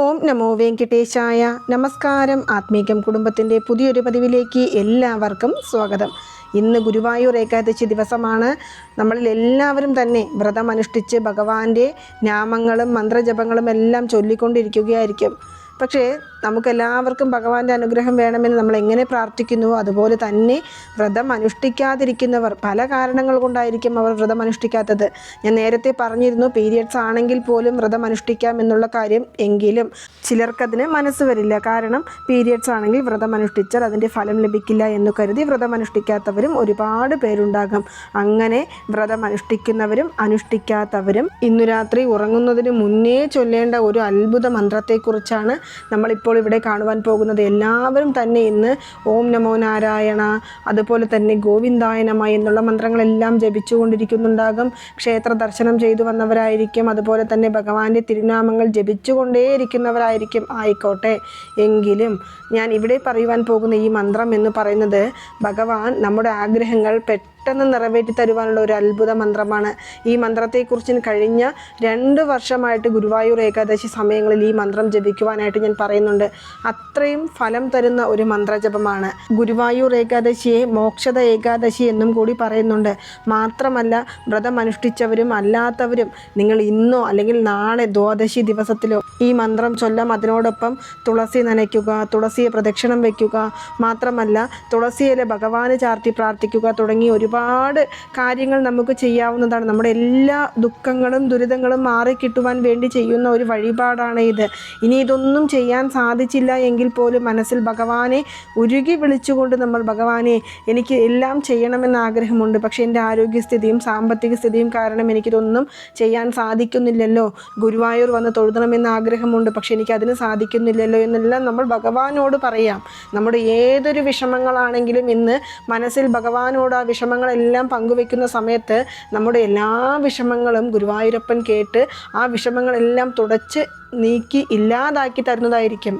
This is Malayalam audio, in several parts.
ഓം നമോ വെങ്കിട്ടേശായ. നമസ്കാരം. ആത്മീകം കുടുംബത്തിന്റെ പുതിയൊരു പതിവിലേക്ക് എല്ലാവർക്കും സ്വാഗതം. ഇന്ന് ഗുരുവായൂർ ഏകാദശി ദിവസമാണ്. നമ്മളിൽ എല്ലാവരും തന്നെ വ്രതം അനുഷ്ഠിച്ച് ഭഗവാന്റെ നാമങ്ങളും മന്ത്രജപങ്ങളും എല്ലാം ചൊല്ലിക്കൊണ്ടിരിക്കുകയായിരിക്കും. പക്ഷേ നമുക്കെല്ലാവർക്കും ഭഗവാന്റെ അനുഗ്രഹം വേണമെന്ന് നമ്മൾ എങ്ങനെ പ്രാർത്ഥിക്കുന്നുവോ അതുപോലെ തന്നെ വ്രതം അനുഷ്ഠിക്കാതിരിക്കുന്നവർ പല കാരണങ്ങൾ കൊണ്ടായിരിക്കും അവർ വ്രതം അനുഷ്ഠിക്കാത്തത്. ഞാൻ നേരത്തെ പറഞ്ഞിരുന്നു പീരിയഡ്സ് ആണെങ്കിൽ പോലും വ്രതം അനുഷ്ഠിക്കാം എന്നുള്ള കാര്യം എങ്കിലും ചിലർക്കതിന് മനസ്സ് വരില്ല. കാരണം പീരിയഡ്സ് ആണെങ്കിൽ വ്രതം അനുഷ്ഠിച്ചാൽ അതിന്റെ ഫലം ലഭിക്കില്ല എന്ന് കരുതി വ്രതം അനുഷ്ഠിക്കാത്തവരും ഒരുപാട് പേരുണ്ടാകും. അങ്ങനെ വ്രതം അനുഷ്ഠിക്കുന്നവരും അനുഷ്ഠിക്കാത്തവരും ഇന്നു രാത്രി ഉറങ്ങുന്നതിന് മുന്നേ ചൊല്ലേണ്ട ഒരു അത്ഭുത മന്ത്രത്തെക്കുറിച്ചാണ് നമ്മളിപ്പോൾ ഇവിടെ കാണുവാൻ പോകുന്നത് എല്ലാവരും തന്നെ ഇന്ന് ഓം നമോ നാരായണ അതുപോലെ തന്നെ ഗോവിന്ദായ നമ എന്നുള്ള മന്ത്രങ്ങളെല്ലാം ജപിച്ചുകൊണ്ടിരിക്കുന്നുണ്ടാകും. ക്ഷേത്ര ദർശനം ചെയ്തു വന്നവരായിരിക്കും. അതുപോലെ തന്നെ ഭഗവാന്റെ തിരുനാമങ്ങൾ ജപിച്ചുകൊണ്ടേയിരിക്കുന്നവരായിരിക്കും. ആയിക്കോട്ടെ. എങ്കിലും ഞാൻ ഇവിടെ പറയുവാൻ പോകുന്ന ഈ മന്ത്രം എന്ന് പറയുന്നത് ഭഗവാൻ നമ്മുടെ ആഗ്രഹങ്ങൾ പെട്ടെന്ന് നിറവേറ്റി തരുവാനുള്ള ഒരു അത്ഭുത മന്ത്രമാണ് ഈ മന്ത്രത്തെക്കുറിച്ച് കഴിഞ്ഞ രണ്ട് വർഷമായിട്ട് ഗുരുവായൂർ ഏകാദശി സമയങ്ങളിൽ ഈ മന്ത്രം ജപിക്കുവാനായിട്ട് ഞാൻ പറയുന്നുണ്ട്. അത്രയും ഫലം തരുന്ന ഒരു മന്ത്രജപമാണ്. ഗുരുവായൂർ ഏകാദശിയെ മോക്ഷത ഏകാദശി എന്നും കൂടി പറയുന്നുണ്ട്. മാത്രമല്ല വ്രതം അനുഷ്ഠിച്ചവരും അല്ലാത്തവരും നിങ്ങൾ ഇന്നോ അല്ലെങ്കിൽ നാളെ ദ്വാദശി ദിവസത്തിലോ ഈ മന്ത്രം ചൊല്ലാം അതിനോടൊപ്പം തുളസി നനയ്ക്കുക തുളസിയെ പ്രദക്ഷിണം വയ്ക്കുക. മാത്രമല്ല തുളസിയിലെ ഭഗവാന് ചാർത്തി പ്രാർത്ഥിക്കുക തുടങ്ങി ഒരുപാട് കാര്യങ്ങൾ നമുക്ക് ചെയ്യാവുന്നതാണ്. നമ്മുടെ എല്ലാ ദുഃഖങ്ങളും ദുരിതങ്ങളും മാറിക്കിട്ടുവാൻ വേണ്ടി ചെയ്യുന്ന ഒരു വഴിപാടാണ് ഇത്. ഇനി ഇതൊന്നും ചെയ്യാൻ സാധിച്ചില്ല എങ്കിൽ പോലും മനസ്സിൽ ഭഗവാനെ ഉരുകി വിളിച്ചുകൊണ്ട് നമ്മൾ ഭഗവാനെ എനിക്ക് എല്ലാം ചെയ്യണമെന്ന് ആഗ്രഹമുണ്ട്. പക്ഷേ എന്റെ ആരോഗ്യസ്ഥിതിയും സാമ്പത്തിക സ്ഥിതിയും കാരണം എനിക്കിതൊന്നും ചെയ്യാൻ സാധിക്കുന്നില്ലല്ലോ. ഗുരുവായൂർ വന്ന് തൊഴുതണമെന്ന് ആഗ്രഹമുണ്ട്. പക്ഷെ എനിക്ക് അതിന് സാധിക്കുന്നില്ലല്ലോ എന്നെല്ലാം നമ്മൾ ഭഗവാനോട് പറയാം. നമ്മുടെ ഏതൊരു വിഷമങ്ങളാണെങ്കിലും ഇന്ന് മനസ്സിൽ ഭഗവാനോട് ആ വിഷമങ്ങളെല്ലാം പങ്കുവെക്കുന്ന സമയത്ത് നമ്മുടെ എല്ലാ വിഷമങ്ങളും ഗുരുവായൂരപ്പൻ കേട്ട് ആ വിഷമങ്ങളെല്ലാം തുടച്ച് നീക്കി ഇല്ലാതാക്കി തരുന്നതായിരിക്കും.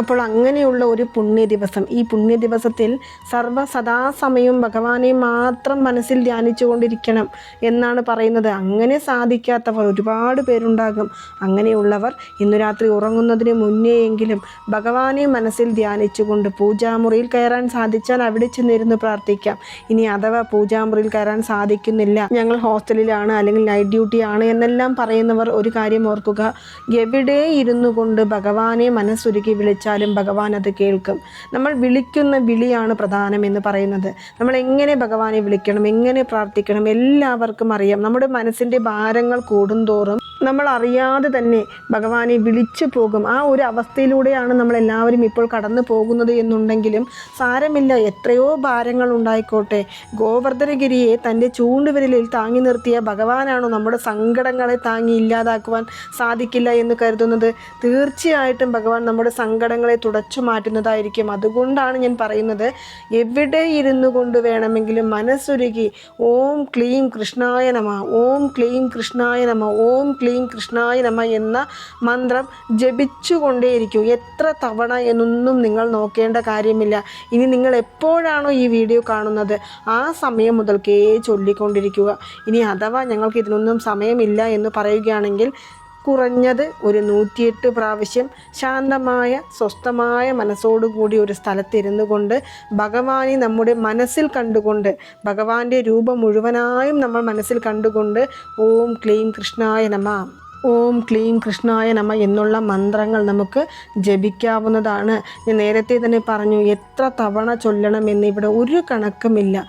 അപ്പോൾ അങ്ങനെയുള്ള ഒരു പുണ്യ ദിവസം ഈ പുണ്യ ദിവസത്തിൽ സർവ സദാസമയവും ഭഗവാനെ മാത്രം മനസ്സിൽ ധ്യാനിച്ചുകൊണ്ടിരിക്കണം എന്നാണ് പറയുന്നത്. അങ്ങനെ സാധിക്കാത്തവർ ഒരുപാട് പേരുണ്ടാകും. അങ്ങനെയുള്ളവർ ഇന്ന് രാത്രി ഉറങ്ങുന്നതിന് മുന്നേയെങ്കിലും ഭഗവാനെ മനസ്സിൽ ധ്യാനിച്ചുകൊണ്ട് പൂജാമുറിയിൽ കയറാൻ സാധിച്ചാൽ അവിടെ ചെന്നിരുന്ന് പ്രാർത്ഥിക്കാം. ഇനി അഥവാ പൂജാമുറിയിൽ കയറാൻ സാധിക്കുന്നില്ല ഞങ്ങൾ ഹോസ്റ്റലിലാണ് അല്ലെങ്കിൽ നൈറ്റ് ഡ്യൂട്ടി ആണ് എന്നെല്ലാം പറയുന്നവർ ഒരു കാര്യം ഓർക്കുക. എവിടെ ഇരുന്നു കൊണ്ട് ഭഗവാനെ മനസ്സുരുക്കി വിളിച്ചാലും ഭഗവാൻ അത് കേൾക്കും. നമ്മൾ വിളിക്കുന്ന വിളിയാണ് പ്രധാനം എന്ന് പറയുന്നത്. നമ്മൾ എങ്ങനെ ഭഗവാനെ വിളിക്കണം എങ്ങനെ പ്രാർത്ഥിക്കണം എല്ലാവർക്കും അറിയാം. നമ്മുടെ മനസ്സിന്റെ ഭാരങ്ങൾ കൂടുന്തോറും നമ്മൾ അറിയാതെ തന്നെ ഭഗവാനെ വിളിച്ചു പോകും. ആ ഒരു അവസ്ഥയിലൂടെയാണ് നമ്മളെല്ലാവരും ഇപ്പോൾ കടന്നു പോകുന്നത് എന്നുണ്ടെങ്കിലും സാരമില്ല. എത്രയോ ഭാരങ്ങൾ ഉണ്ടായിക്കോട്ടെ. ഗോവർദ്ധനഗിരിയെ തന്റെ ചൂണ്ടുവിരലിൽ താങ്ങി നിർത്തിയ ഭഗവാനാണോ നമ്മുടെ സങ്കടങ്ങളെ താങ്ങി ഇല്ലാതാക്കുവാൻ സാധിക്കില്ല എന്ന് കരുതുന്നത്? തീർച്ചയായിട്ടും ഭഗവാൻ നമ്മുടെ സങ്കടങ്ങളെ തുടച്ചു മാറ്റുന്നതായിരിക്കും. അതുകൊണ്ടാണ് ഞാൻ പറയുന്നത് എവിടെ ഇരുന്നു കൊണ്ട് വേണമെങ്കിലും മനസ്സുരുകി ഓം ക്ലീം കൃഷ്ണായ നമ ഓം ക്ലീം കൃഷ്ണായ നമ ഓം ക്ലീം കൃഷ്ണായ നമ എന്ന മന്ത്രം ജപിച്ചുകൊണ്ടേയിരിക്കും. എത്ര തവണ എന്നൊന്നും നിങ്ങൾ നോക്കേണ്ട കാര്യമില്ല. ഇനി നിങ്ങൾ എപ്പോഴാണോ ഈ വീഡിയോ കാണുന്നത്? ആ സമയം മുതൽക്കേ ചൊല്ലിക്കൊണ്ടിരിക്കുക. ഇനി അഥവാ ഞങ്ങൾക്ക് ഇതിനൊന്നും സമയമില്ല എന്ന് പറയുകയാണെങ്കിൽ കുറഞ്ഞത് ഒരു നൂറ്റിയെട്ട് പ്രാവശ്യം ശാന്തമായ സ്വസ്ഥമായ മനസ്സോടുകൂടി ഒരു സ്ഥലത്തിരുന്നു കൊണ്ട് ഭഗവാനെ നമ്മുടെ മനസ്സിൽ കണ്ടുകൊണ്ട് ഭഗവാന്റെ രൂപം മുഴുവനായും നമ്മൾ മനസ്സിൽ കണ്ടുകൊണ്ട് ഓം ക്ലീം കൃഷ്ണായ നമ ഓം ക്ലീം കൃഷ്ണായ നമ എന്നുള്ള മന്ത്രങ്ങൾ നമുക്ക് ജപിക്കാവുന്നതാണ്. ഞാൻ നേരത്തെ തന്നെ പറഞ്ഞു എത്ര തവണ ചൊല്ലണമെന്ന് ഇവിടെ ഒരു കണക്കുമില്ല.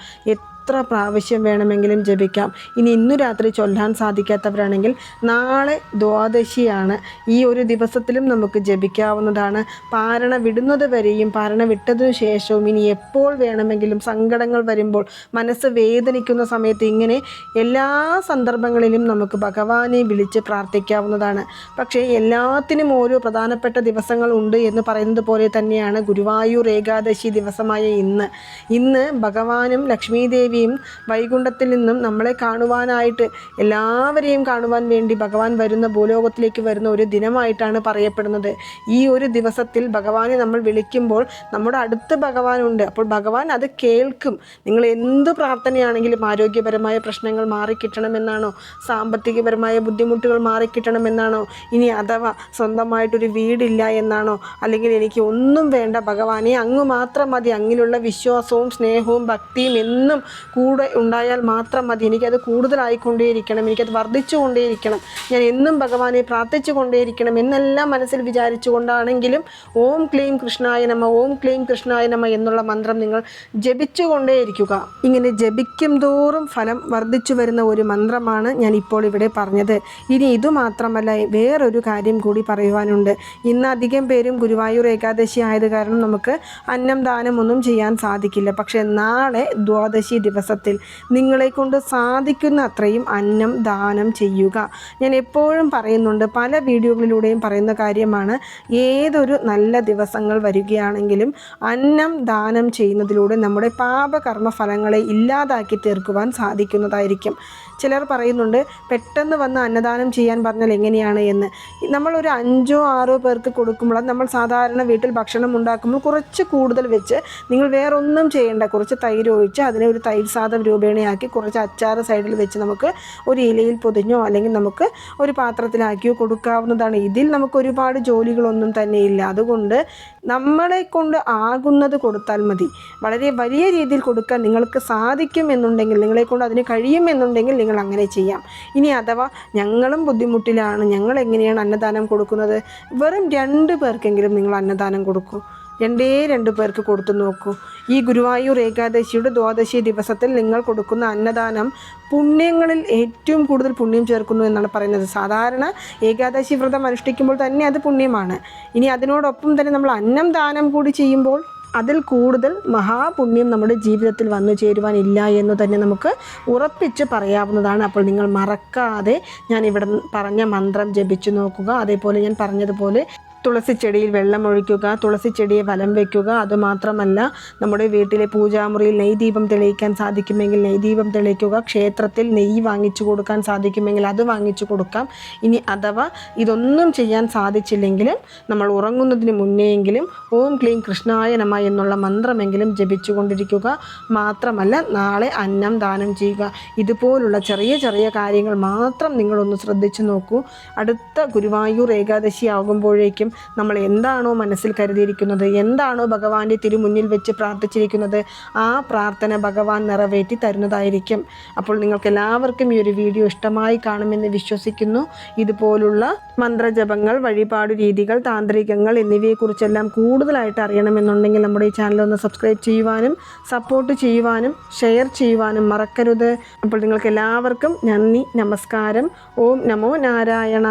എത്ര പ്രാവശ്യം വേണമെങ്കിലും ജപിക്കാം. ഇനി ഇന്നു രാത്രി ചൊല്ലാൻ സാധിക്കാത്തവരാണെങ്കിൽ നാളെ ദ്വാദശിയാണ്. ഈ ഒരു ദിവസത്തിലും നമുക്ക് ജപിക്കാവുന്നതാണ്. പാരണ വിടുന്നത് വരെയും പാരണ വിട്ടതിനു ശേഷവും ഇനി എപ്പോൾ വേണമെങ്കിലും സങ്കടങ്ങൾ വരുമ്പോൾ മനസ്സ് വേദനിക്കുന്ന സമയത്ത് ഇങ്ങനെ എല്ലാ സന്ദർഭങ്ങളിലും നമുക്ക് ഭഗവാനെ വിളിച്ച് പ്രാർത്ഥിക്കാവുന്നതാണ്. പക്ഷേ എല്ലാത്തിനും ഓരോ പ്രധാനപ്പെട്ട ദിവസങ്ങൾ ഉണ്ട് എന്ന് പറയുന്നത് പോലെ തന്നെയാണ് ഗുരുവായൂർ ഏകാദശി ദിവസമായ ഇന്ന്. ഇന്ന് ഭഗവാനും ലക്ഷ്മീ ദേവിയും വരികയും വൈകുണ്ഠത്തിൽ നിന്നും നമ്മളെ കാണുവാനായിട്ട് എല്ലാവരെയും കാണുവാൻ വേണ്ടി ഭഗവാൻ വരുന്ന ഭൂലോകത്തിലേക്ക് വരുന്ന ഒരു ദിനമായിട്ടാണ് പറയപ്പെടുന്നത്. ഈ ഒരു ദിവസത്തിൽ ഭഗവാനെ നമ്മൾ വിളിക്കുമ്പോൾ നമ്മുടെ അടുത്ത് ഭഗവാനുണ്ട്. അപ്പോൾ ഭഗവാൻ അത് കേൾക്കും. നിങ്ങൾ എന്ത് പ്രാർത്ഥനയാണെങ്കിലും ആരോഗ്യപരമായ പ്രശ്നങ്ങൾ മാറിക്കിട്ടണമെന്നാണോ? സാമ്പത്തികപരമായ ബുദ്ധിമുട്ടുകൾ മാറിക്കിട്ടണമെന്നാണോ? ഇനി അഥവാ സ്വന്തമായിട്ടൊരു വീടില്ല എന്നാണോ? അല്ലെങ്കിൽ എനിക്ക് ഒന്നും വേണ്ട ഭഗവാനെ അങ്ങ് മാത്രം മതി. അങ്ങിലുള്ള വിശ്വാസവും സ്നേഹവും ഭക്തിയും എന്നും കൂടെ ഉണ്ടായാൽ മാത്രം മതി. എനിക്കത് കൂടുതലായിക്കൊണ്ടേയിരിക്കണം. എനിക്കത് വർദ്ധിച്ചുകൊണ്ടേയിരിക്കണം. ഞാൻ എന്നും ഭഗവാനെ പ്രാർത്ഥിച്ചു കൊണ്ടേയിരിക്കണം എന്നെല്ലാം മനസ്സിൽ വിചാരിച്ചുകൊണ്ടാണെങ്കിലും ഓം ക്ലീം കൃഷ്ണായ നമ ഓം ക്ലീം കൃഷ്ണായ നമ എന്നുള്ള മന്ത്രം നിങ്ങൾ ജപിച്ചുകൊണ്ടേയിരിക്കുക. ഇങ്ങനെ ജപിക്കും തോറും ഫലം വർദ്ധിച്ചു വരുന്ന ഒരു മന്ത്രമാണ് ഞാൻ ഇപ്പോൾ ഇവിടെ പറഞ്ഞത്. ഇനി ഇതുമാത്രമല്ല വേറൊരു കാര്യം കൂടി പറയുവാനുണ്ട്. ഇന്ന് അധികം പേരും ഗുരുവായൂർ ഏകാദശി ആയത് കാരണം നമുക്ക് അന്നം ദാനം ഒന്നും ചെയ്യാൻ സാധിക്കില്ല. പക്ഷേ നാളെ ദ്വാദശി ദിവസത്തിൽ നിങ്ങളെ കൊണ്ട് സാധിക്കുന്ന അത്രയും അന്നം ദാനം ചെയ്യുക. ഞാൻ എപ്പോഴും പറയുന്നുണ്ട് പല വീഡിയോകളിലൂടെയും പറയുന്ന കാര്യമാണ് ഏതൊരു നല്ല ദിവസങ്ങൾ വരികയാണെങ്കിലും അന്നം ദാനം ചെയ്യുന്നതിലൂടെ നമ്മുടെ പാപകർമ്മ ഫലങ്ങളെ ഇല്ലാതാക്കി തീർക്കുവാൻ സാധിക്കുന്നതായിരിക്കും. ചിലർ പറയുന്നുണ്ട് പെട്ടെന്ന് വന്ന് അന്നദാനം ചെയ്യാൻ പറഞ്ഞാൽ എങ്ങനെയാണ് എന്ന്? നമ്മൾ ഒരു അഞ്ചോ ആറോ പേർക്ക് കൊടുക്കുമ്പോൾ നമ്മൾ സാധാരണ വീട്ടിൽ ഭക്ഷണം ഉണ്ടാക്കുമ്പോൾ കുറച്ച് കൂടുതൽ വെച്ച് നിങ്ങൾ വേറൊന്നും ചെയ്യേണ്ട കുറച്ച് തൈര് ഒഴിച്ച് അതിനെ ഒരു തൈര് സാദം രൂപേണയാക്കി കുറച്ച് അച്ചാറ് സൈഡിൽ വെച്ച് നമുക്ക് ഒരു ഇലയിൽ പൊതിഞ്ഞോ അല്ലെങ്കിൽ നമുക്ക് ഒരു പാത്രത്തിലാക്കിയോ കൊടുക്കാവുന്നതാണ്. ഇതിൽ നമുക്ക് ഒരുപാട് ജോലികളൊന്നും തന്നെ ഇല്ല അതുകൊണ്ട് നമ്മളെ കൊണ്ട് ആകുന്നത് കൊടുത്താൽ മതി. വളരെ വലിയ രീതിയിൽ കൊടുക്കാൻ നിങ്ങൾക്ക് സാധിക്കും എന്നുണ്ടെങ്കിൽ നിങ്ങളെ കൊണ്ട് അതിന് കഴിയും എന്നുണ്ടെങ്കിൽ നിങ്ങൾ അങ്ങനെ ചെയ്യാം. ഇനി അഥവാ ഞങ്ങളും ബുദ്ധിമുട്ടിലാണ് ഞങ്ങൾ എങ്ങനെയാണ് അന്നദാനം കൊടുക്കുന്നത്? വെറും രണ്ട് പേർക്കെങ്കിലും നിങ്ങൾ അന്നദാനം കൊടുക്കൂ. രണ്ടേ രണ്ടു പേർക്ക് കൊടുത്തു നോക്കൂ. ഈ ഗുരുവായൂർ ഏകാദശിയുടെ ദ്വാദശി ദിവസത്തിൽ നിങ്ങൾ കൊടുക്കുന്ന അന്നദാനം പുണ്യങ്ങളിൽ ഏറ്റവും കൂടുതൽ പുണ്യം ചേർക്കുന്നു എന്നാണ് പറയുന്നത്. സാധാരണ ഏകാദശി വ്രതം അനുഷ്ഠിക്കുമ്പോൾ തന്നെ അത് പുണ്യമാണ്. ഇനി അതിനോടൊപ്പം തന്നെ നമ്മൾ അന്നം ദാനം കൂടി ചെയ്യുമ്പോൾ അതിൽ കൂടുതൽ മഹാപുണ്യം നമ്മുടെ ജീവിതത്തിൽ വന്നു ചേരുവാനില്ല എന്ന് തന്നെ നമുക്ക് ഉറപ്പിച്ച് പറയാവുന്നതാണ്. അപ്പോൾ നിങ്ങൾ മറക്കാതെ ഞാൻ ഇവിടെ പറഞ്ഞ മന്ത്രം ജപിച്ചു നോക്കുക. അതേപോലെ ഞാൻ പറഞ്ഞതുപോലെ തുളസി ചെടിയിൽ വെള്ളം ഒഴിക്കുക തുളസി ചെടിയെ വലം വയ്ക്കുക അതുമാത്രമല്ല നമ്മുടെ വീട്ടിലെ പൂജാമുറിയിൽ നെയ്ദീപം തെളിയിക്കാൻ സാധിക്കുമെങ്കിൽ നെയ്ദീപം തെളിയിക്കുക. ക്ഷേത്രത്തിൽ നെയ്യ് വാങ്ങിച്ചു കൊടുക്കാൻ സാധിക്കുമെങ്കിൽ അത് വാങ്ങിച്ചു കൊടുക്കാം. ഇനി അഥവാ ഇതൊന്നും ചെയ്യാൻ സാധിച്ചില്ലെങ്കിലും നമ്മൾ ഉറങ്ങുന്നതിന് മുന്നേയെങ്കിലും ഓം ക്ലീം കൃഷ്ണായ നമ എന്നുള്ള മന്ത്രമെങ്കിലും ജപിച്ചുകൊണ്ടിരിക്കുക. മാത്രമല്ല നാളെ അന്നം ദാനം ചെയ്യുക. ഇതുപോലുള്ള ചെറിയ ചെറിയ കാര്യങ്ങൾ മാത്രം നിങ്ങളൊന്ന് ശ്രദ്ധിച്ചു നോക്കൂ. അടുത്ത ഗുരുവായൂർ ഏകാദശി ആകുമ്പോഴേക്കും നമ്മൾ എന്താണോ മനസ്സിൽ കരുതിയിരിക്കുന്നത് എന്താണോ ഭഗവാന്റെ തിരുമുന്നിൽ വെച്ച് പ്രാർത്ഥിച്ചിരിക്കുന്നത് ആ പ്രാർത്ഥന ഭഗവാൻ നിറവേറ്റി തരുന്നതായിരിക്കും. അപ്പോൾ നിങ്ങൾക്ക് എല്ലാവർക്കും ഈ ഒരു വീഡിയോ ഇഷ്ടമായി കാണുമെന്ന് വിശ്വസിക്കുന്നു. ഇതുപോലുള്ള മന്ത്രജപങ്ങൾ വഴിപാട് രീതികൾ താന്ത്രികങ്ങൾ എന്നിവയെക്കുറിച്ചെല്ലാം കൂടുതലായിട്ട് അറിയണമെന്നുണ്ടെങ്കിൽ നമ്മുടെ ഈ ചാനൽ ഒന്ന് സബ്സ്ക്രൈബ് ചെയ്യുവാനും സപ്പോർട്ട് ചെയ്യുവാനും ഷെയർ ചെയ്യുവാനും മറക്കരുത്. അപ്പോൾ നിങ്ങൾക്ക് എല്ലാവർക്കും നന്ദി നമസ്കാരം. ഓം നമോ നാരായണ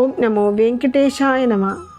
ഓം നമോ വെങ്കിട്ടേശായ നമ.